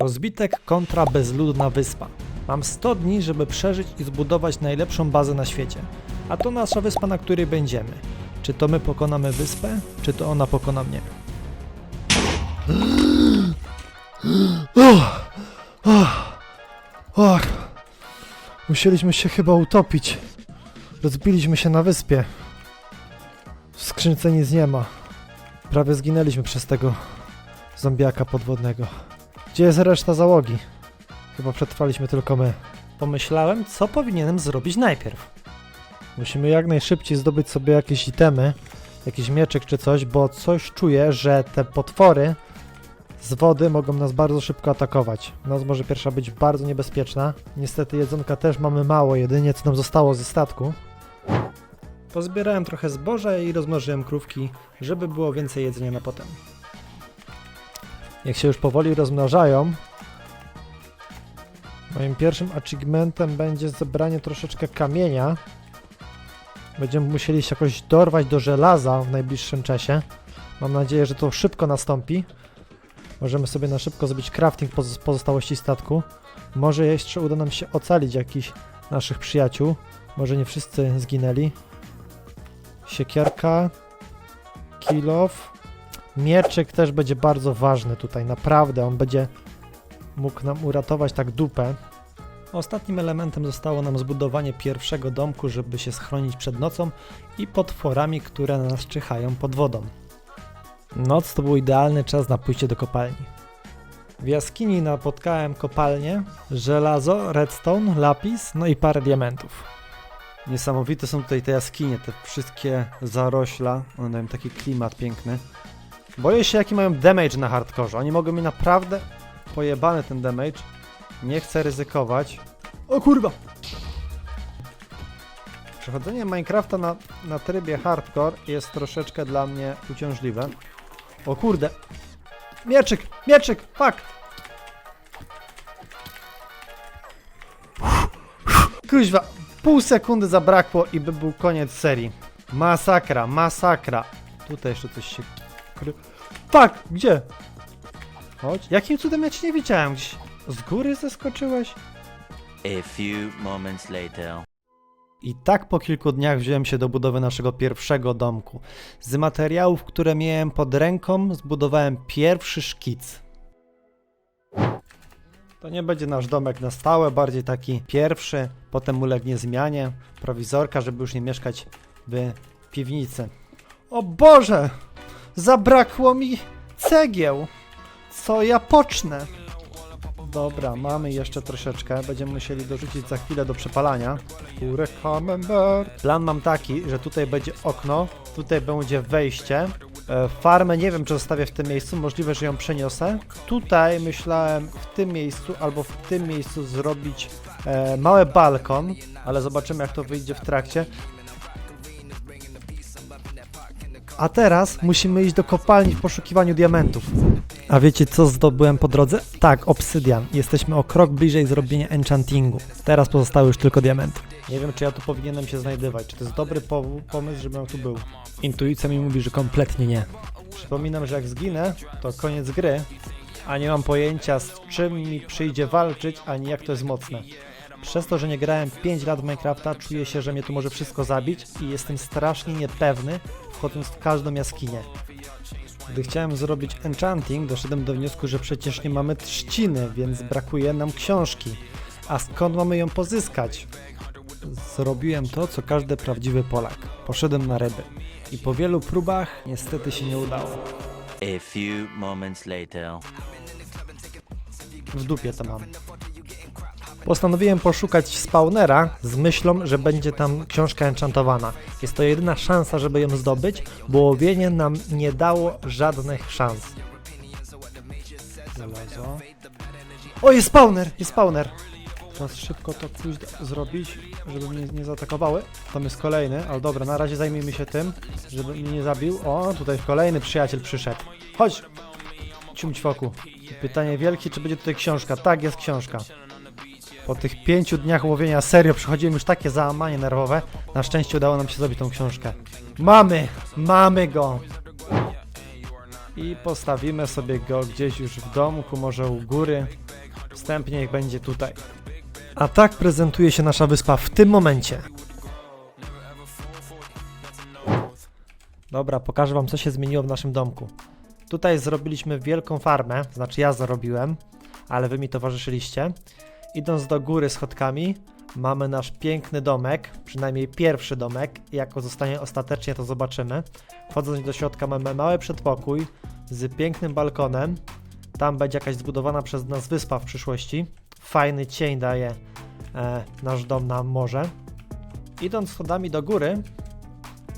Rozbitek kontra bezludna wyspa. Mam 100 dni, żeby przeżyć i zbudować najlepszą bazę na świecie. A to nasza wyspa, na której będziemy. Czy to my pokonamy wyspę, czy to ona pokona mnie? Och, musieliśmy się chyba utopić. Rozbiliśmy się na wyspie. W skrzynce nic nie ma. Prawie zginęliśmy przez tego zombiaka podwodnego. Gdzie jest reszta załogi? Chyba przetrwaliśmy tylko my. Pomyślałem, co powinienem zrobić najpierw. Musimy jak najszybciej zdobyć sobie jakieś itemy, jakiś mieczek czy coś, bo coś czuję, że te potwory z wody mogą nas bardzo szybko atakować. Noc może pierwsza być bardzo niebezpieczna. Niestety jedzonka też mamy mało, jedynie co nam zostało ze statku. Pozbierałem trochę zboża i rozmnożyłem krówki, żeby było więcej jedzenia na potem. Jak się już powoli rozmnażają, moim pierwszym achievementem będzie zebranie troszeczkę kamienia. Będziemy musieli się jakoś dorwać do żelaza w najbliższym czasie. Mam nadzieję, że to szybko nastąpi. Możemy sobie na szybko zrobić crafting poz pozostałości statku. Może jeszcze uda nam się ocalić jakichś naszych przyjaciół. Może nie wszyscy zginęli. Siekierka. Kilof. Mieczyk też będzie bardzo ważny tutaj, naprawdę. On będzie mógł nam uratować tak dupę. Ostatnim elementem zostało nam zbudowanie pierwszego domku, żeby się schronić przed nocą i potworami, które na nas czyhają pod wodą. Noc to był idealny czas na pójście do kopalni. W jaskini napotkałem kopalnię, żelazo, redstone, lapis, no i parę diamentów. Niesamowite są tutaj te jaskinie, te wszystkie zarośla, one dają taki klimat piękny. Boję się jaki mają damage na hardkorze, oni mogą mi naprawdę pojebany ten damage. Nie chcę ryzykować. O kurwa! Przechodzenie Minecrafta na, na trybie hardcore jest troszeczkę dla mnie uciążliwe. O kurde! Mieczyk! Mieczyk! Fuck! Kuźwa! Pół sekundy zabrakło i by był koniec serii. Masakra, masakra. Tutaj jeszcze coś się kry... Fuck! Gdzie? Chodź. Jakim cudem ja cię nie widziałem? Gdzieś z góry zeskoczyłeś? A few moments later. I tak po kilku dniach wziąłem się do budowy naszego pierwszego domku. Z materiałów, które miałem pod ręką, zbudowałem pierwszy szkic. To nie będzie nasz domek na stałe, bardziej taki pierwszy, potem ulegnie zmianie, prowizorka, żeby już nie mieszkać w piwnicy. O Boże! Zabrakło mi cegieł! Co ja pocznę? Dobra, mamy jeszcze troszeczkę. Będziemy musieli dorzucić za chwilę do przepalania. Plan mam taki, że tutaj będzie okno, tutaj będzie wejście. E, Farmę nie wiem, czy zostawię w tym miejscu, możliwe, że ją przeniosę. Tutaj myślałem w tym miejscu albo w tym miejscu zrobić e, mały balkon, ale zobaczymy, jak to wyjdzie w trakcie. A teraz musimy iść do kopalni w poszukiwaniu diamentów. A wiecie co zdobyłem po drodze? Tak, obsydian. Jesteśmy o krok bliżej zrobienia enchantingu. Teraz pozostały już tylko diamenty. Nie wiem, czy ja tu powinienem się znajdywać. Czy to jest dobry pow- pomysł, żebym tu był? Intuicja mi mówi, że kompletnie nie. Przypominam, że jak zginę, to koniec gry, a nie mam pojęcia z czym mi przyjdzie walczyć, ani jak to jest mocne. Przez to, że nie grałem 5 lat w Minecrafta, czuję się, że mnie tu może wszystko zabić i jestem strasznie niepewny, wchodząc w każdą jaskinię. Gdy chciałem zrobić enchanting, doszedłem do wniosku, że przecież nie mamy trzciny, więc brakuje nam książki. A skąd mamy ją pozyskać? Zrobiłem to, co każdy prawdziwy Polak. Poszedłem na ryby. I po wielu próbach niestety się nie udało. A few moments later. W dupie to mam. Postanowiłem poszukać spawnera z myślą, że będzie tam książka enchantowana. Jest to jedyna szansa, żeby ją zdobyć, bo łowienie nam nie dało żadnych szans. Żelazo. O, jest spawner! Jest spawner! Czas szybko to pójść zrobić, żeby mnie nie zaatakowały. Tam jest kolejny, ale dobra, na razie zajmijmy się tym, żeby mnie nie zabił. O, tutaj kolejny przyjaciel przyszedł. Chodź! Ciumć wokół. Pytanie wielkie, czy będzie tutaj książka? Tak, jest książka. Po tych pięciu dniach łowienia serio przechodziłem już takie załamanie nerwowe. Na szczęście udało nam się zrobić tą książkę. Mamy! Mamy go! I postawimy sobie go gdzieś już w domku, może u góry. Wstępnie niech będzie tutaj. A tak prezentuje się nasza wyspa w tym momencie. Dobra, pokażę wam co się zmieniło w naszym domku. Tutaj zrobiliśmy wielką farmę, znaczy ja zrobiłem, ale wy mi towarzyszyliście. Idąc do góry schodkami, mamy nasz piękny domek, przynajmniej pierwszy domek. Jak zostanie ostatecznie, to zobaczymy. Wchodząc do środka, mamy mały przedpokój z pięknym balkonem. Tam będzie jakaś zbudowana przez nas wyspa w przyszłości. Fajny cień daje e, nasz dom na morze. Idąc schodami do góry,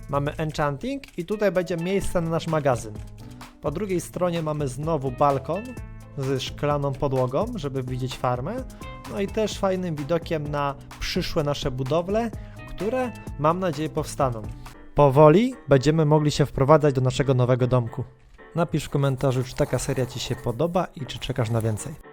mamy enchanting i tutaj będzie miejsce na nasz magazyn. Po drugiej stronie mamy znowu balkon ze szklaną podłogą, żeby widzieć farmę. No i też fajnym widokiem na przyszłe nasze budowle, które mam nadzieję powstaną. Powoli będziemy mogli się wprowadzać do naszego nowego domku. Napisz w komentarzu, czy taka seria Ci się podoba i czy czekasz na więcej.